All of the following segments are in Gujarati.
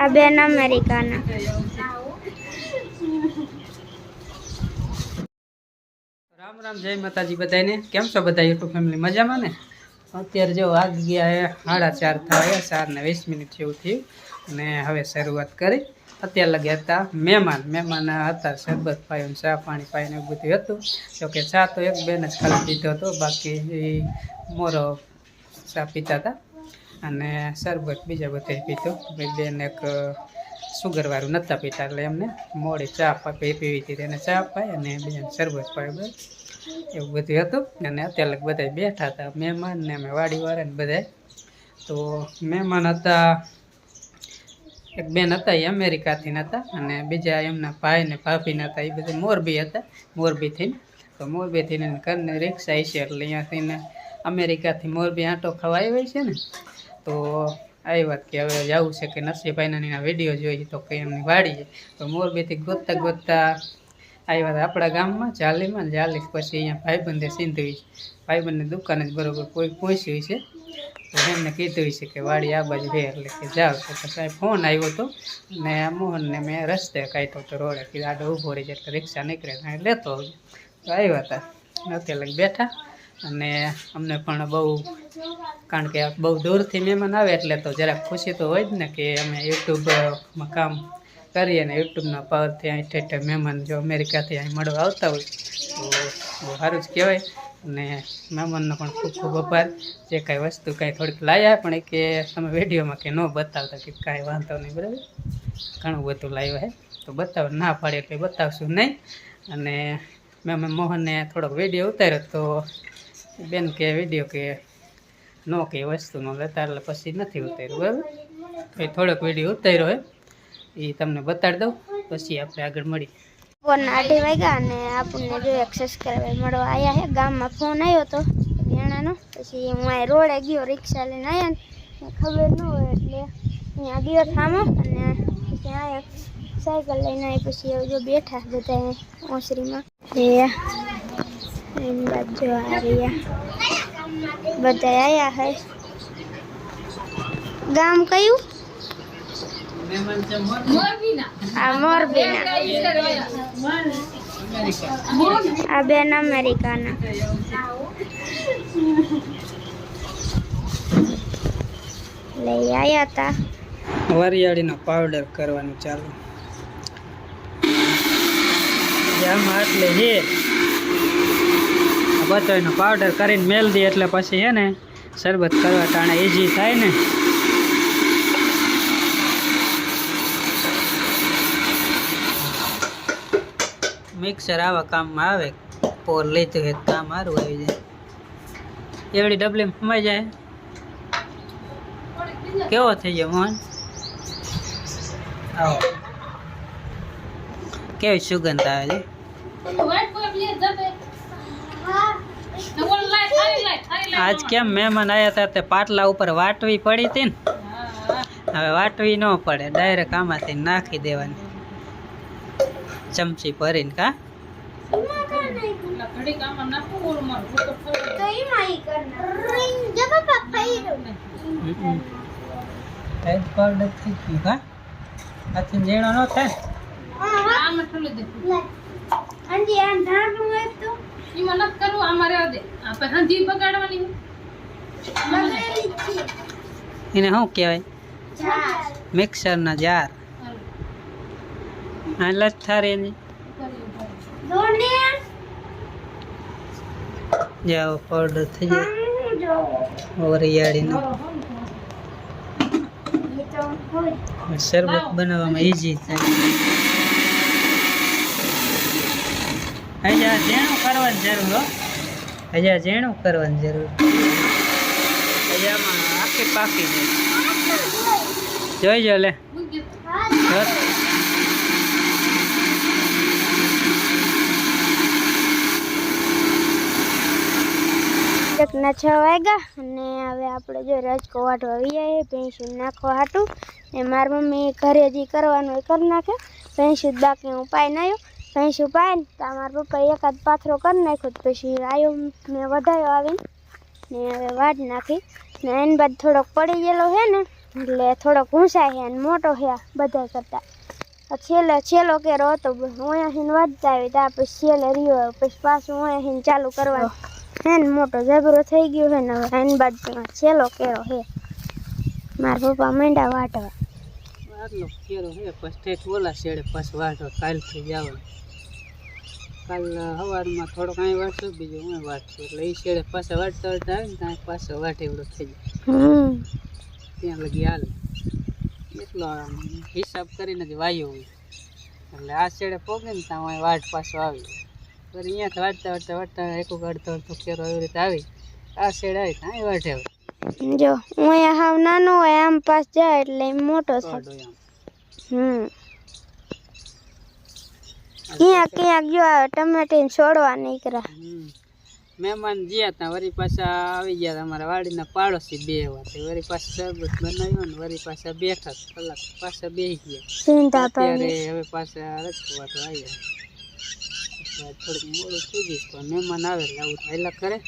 આ બેન અમેરિકાના. રામ રામ, જય માતાજી બધાને કેમ છો બધા યુટ્યુબ ફેમિલી? મજામાં ને? અત્યારે જો આગ ગયા એ સાડા ચાર થયા, ચાર ને વીસ મિનિટ જેવું થયું. અને હવે શરૂઆત કરી. અત્યારે લગે હતા મહેમાન. મહેમાન હતા, શરબત પાયું ચા પાણી પાયું એવું બધું હતું. જોકે ચા તો એક બેન જ ખાલી પીધો હતો. બાકી મોરો ચા પીતા હતા. અને શરબત બીજા બધા ભાઈ બેન એક સુગરવાળું નહોતા પીતા એટલે એમને મોડી ચા પાપી પીવી હતી. તેને ચા પાય અને બીજાને શરબત પાય બસ. એવું બધું હતું. અને અત્યારે બધા બેઠા હતા. મહેમાન ને અમે વાડીવાળા ને બધા તો મહેમાન હતા. એક બેન હતા એ અમેરિકાથી હતા. અને બીજા એમના ભાઈ ને ભાભી હતા. એ બધા મોરબી હતા. મોરબીથી તો મોરબીથી ઘરને રિક્ષા છે. એટલે અહીંયાથી અમેરિકાથી મોરબી આંટો ખવાય હોય છે ને. તો આવી વાત કે હવે જવું છે કે નરસિંહભાઈના વીડિયો જોઈએ તો કંઈ એમની વાડીએ તો મોરબીથી ગોતતા ગોતતા આવ્યા હતા આપણા ગામમાં, જાલીમાં જાલી પછી અહીંયા ભાઈબંધે સિંધવી ભાઈબંધની દુકાને જ બરાબર કોઈ પહોંચ્યું છે. તો એમને કીધું છે કે વાડી આ બાજુ છે એટલે કે જાઓ તો પછી ફોન આવ્યો હતો ને મોહનને મેં રસ્તે કાઢ્યો તો રોડે કે આડો ઊભો રહી જાય એટલે રિક્ષા નીકળે ને લેતો આવજો તો આવ્યા હતા અત્યારે બેઠા અને અમને પણ બહુ કારણ કે બહુ દૂરથી મહેમાન આવે એટલે તો જરાક ખુશી તો હોય જ ને કે અમે યુટ્યુબમાં કામ કરીએ ને યુટ્યુબના પરથી અહીં ઠેઠ મહેમાન જો અમેરિકાથી અહીં મળવા આવતા હોય, તો બહુ સારું જ કહેવાય. અને મહેમાનનો પણ ખૂબ ખૂબ આભાર. જે કાંઈ વસ્તુ કાંઈ થોડીક લાવ્યા પણ એ કે તમે વિડીયોમાં કે ન બતાવતા કે કાંઈ વાંધો નહીં, બરાબર? ઘણું બધું લાવ્યા હે. તો બતાવ, ના પાડે એટલે બતાવશું નહીં. અને મેં મોહનને થોડોક વીડિયો ઉતાર્યો તો બેન કે વીડિયો કે નો કે વસ્તુનો લેતા એટલે પછી નથી ઉતાર્યું, બરાબર? એ થોડોક વીડિયો ઉતાર્યો હોય એ તમને બતાડી દઉં, પછી આપણે આગળ મળીએ બપોરના અઢી વાગ્યા અને આપણને જો એક્સેસ કરવા મળવા આવ્યા છે ગામમાં ફોન આવ્યો હતો હરિયાણાનો પછી હું અહીં રોડે ગયો, રિક્ષા લઈને આવ્યા ને ખબર ન હોય એટલે અહીંયા ગયો થામો અને પછી આવ્યા સાયકલ લઈને આવી પછી જો બેઠા બધા ઓસરીમાં. એમ બાજુ આ રહ્યા. બધા આવ્યા હે. ગામ કયું? આ મોરબીના. આ બેન અમેરિકાના. લઈ આવ્યા તા. વરિયાળીનો પાવડર કરવાનું ચાલુ. આમાં એટલે છે આ પાવડર કરીને મેલ દે એટલે પછી છે ને શરબત કરવા ટાણે ઇઝી થાય ને. મિક્સર આવા કામમાં આવે પોર લીધું હોય તો કામ સારું આવી જાય. એવડી ડબલી સમાઈ જાય. કેવો થઈ ગયો મોહન? આવો. કેવી સુગંધ આવે છે? આજ કેમ મહેમાન આવ્યા હતા તે પાટલા ઉપર વાટવી પડી હતી ને? હવે વાટવી ન પડે ડાયરેક્ટ આમાંથી નાખી દેવાની. ચમચી ભરીને કા? ઝીણો ન થાય અંજી આમ ઢાંકણું હોય તો આપણે હાંધી બગાડવાની. એને શું કહેવાય? મિક્સરના જાર. આ જ થારી એની. જાઓ પાવડર થઈ જાય. હોય. શરબત બનાવવામાં ઈઝી થાય. હજી ઝીણું કરવાની જરૂર હો. ઝીણું કરવાની જરૂર. હજી આખી પાકી જાય જોઈજો લે. છ વાગ્યા અને હવે આપણે જો રાજકો વાટવા આવીએ પેન્સિલ નાખવા હાટું. ને મારી મમ્મી ઘરે જે કરવાનું એ કરી નાખે પેન્સિલ બાકી હું પાઈને આવ્યો છુપાય પાઈને તો મારા પપ્પાએ એકાદ પાથરો કરી નાખ્યો પછી આવ્યો મેં વધાર્યો આવીને. ને હવે વાટ નાખી. ને એને બાદ થોડોક પડી ગયેલો છે ને, એટલે થોડોક ઊંચાઈ છે અને મોટો છે બધા કરતા. છેલ્લે છેલ્લો કેરો હતો હું અહીંયાથી વધતા આવી. ત્યાં પછી છેલ્લે રહ્યો પછી પાછું હું અહીંયાથી ચાલુ કરવાનું. હે ને, મોટો જબરો થઈ ગયો છે ને, હવે એની બાદ છેલ્લો કેરો છે. મારા પપ્પા મેંડા વાટવા. આટલો ફેરો છે પછી ઠેઠ ઓલા શેડે પાછું વાટો કાલથી જવાનું કાલ સવારમાં થોડો કાંઈ વાંચો બીજું હું વાટશું એટલે એ શેડે પાછા વાંચતા વાંચતા આવે ને ત્યાં પાછો વાંટે એવડો થઈ જાય. ત્યાં લગી હાલ. એટલો હિસાબ કરીને જ વાયો હોય એટલે આ શેડે પોગે ને ત્યાં વાટ પાછો આવી ફરી અહીંયાથી વાટતા વાંચતા વાટતા એક અડધો અડધો ફેરો એવી રીતે આવી. આ શેડે આવી ત્યાં વાટે આવે જો હું અહીંયા હાવ નાનો હોય આમ પાસ જાય એટલે મોટો થાય. હમ. ક્યાંક ક્યાંક જો આવે ટમેટીને છોડવા નીકળ્યા. મહેમાન ગયા ત્યાં વળી પાછા આવી ગયા અમારા વાડીના પાડોશી બે વાત વરી પાછા શરબત બનાવ્યો ને વળી પાછા બેઠા કલાક પાછા બેસી ગયા. ચિંતા અત્યારે હવે પાછા રજવાતો આવ્યા થોડુંક મોડું થઈ ગયું પણ મહેમાન આવે એટલે આવું થયેલા કરે.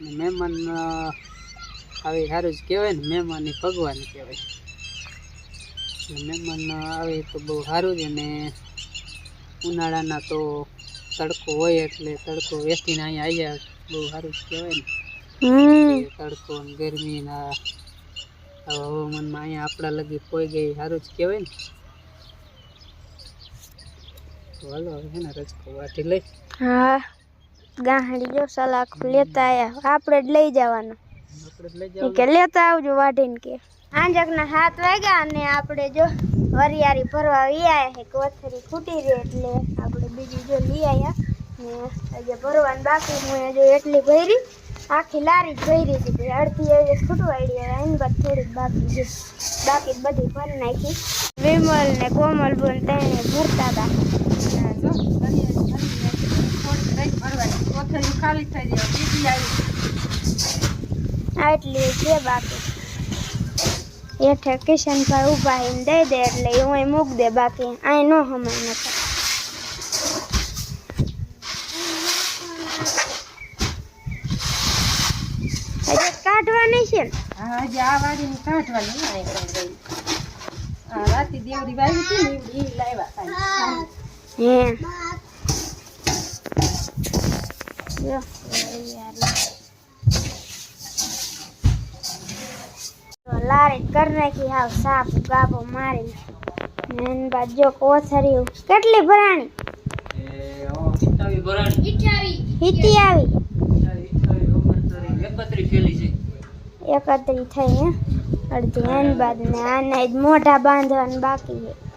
ને મહેમાન આવે સારું જ કહેવાય ને મહેમાન એ ભગવાન કહેવાય. મહેમાન આવે તો બહુ સારું જ અને ઉનાળાના તો તડકો હોય એટલે તડકો વેચીને અહીંયા આવ્યા બહુ સારું જ કહેવાય ને. તડકો ને ગરમીના આવા હવામાનમાં અહીંયા આપણા લગી કોઈ ગઈ સારું જ કહેવાય ને. હાલો હવે છે ને રજકો વાટી લઈ. હા ગાહડી જો સલાખ લેતા આવ્યા આપણે જ લઈ જવાનું. લેતા આવજો વાઢીને કે. આંજકના હાથ વાગ્યા અને આપણે જો વરિયારી ભરવા વી આયા છે કોથરી ખૂટી રહી એટલે આપણે બીજી જો લઈ આયા. ને હજી ભરવાનું બાકી હું જો એટલી ભરી આખી લારી જ ભરી હતી અડધી એ ખૂટવાડી હવે એની બાદ થોડીક બાકી છે. બાકી તો બધી ભરી નાખી. વિમલ ને કોમલ બોલ તેને ભરતા હતા. ખાલી થઈ જાય બીજી આવી. આટલી છે બાકી. હેઠે કિશનભાઈ ઊભા હીને દઈ દે એટલે હું એ મૂક દે બાકી. અહીં નો હમણાં નથી કાઢવાની છે હા હજી આ વાડીને કાઢવાની આ રાતી દેવડી વાવી હતી ને એ લાવ્યા હે. લારી કરી નાખી હાવ સાફ ગાભો મારી. મેન બાદ જો કોથરી કેટલી ભરાણી? હિતી આવી. એકત્રી થઈ, હે? અડધી એની બાદ ને આને જ મોઢા બાંધવાનું બાકી છે.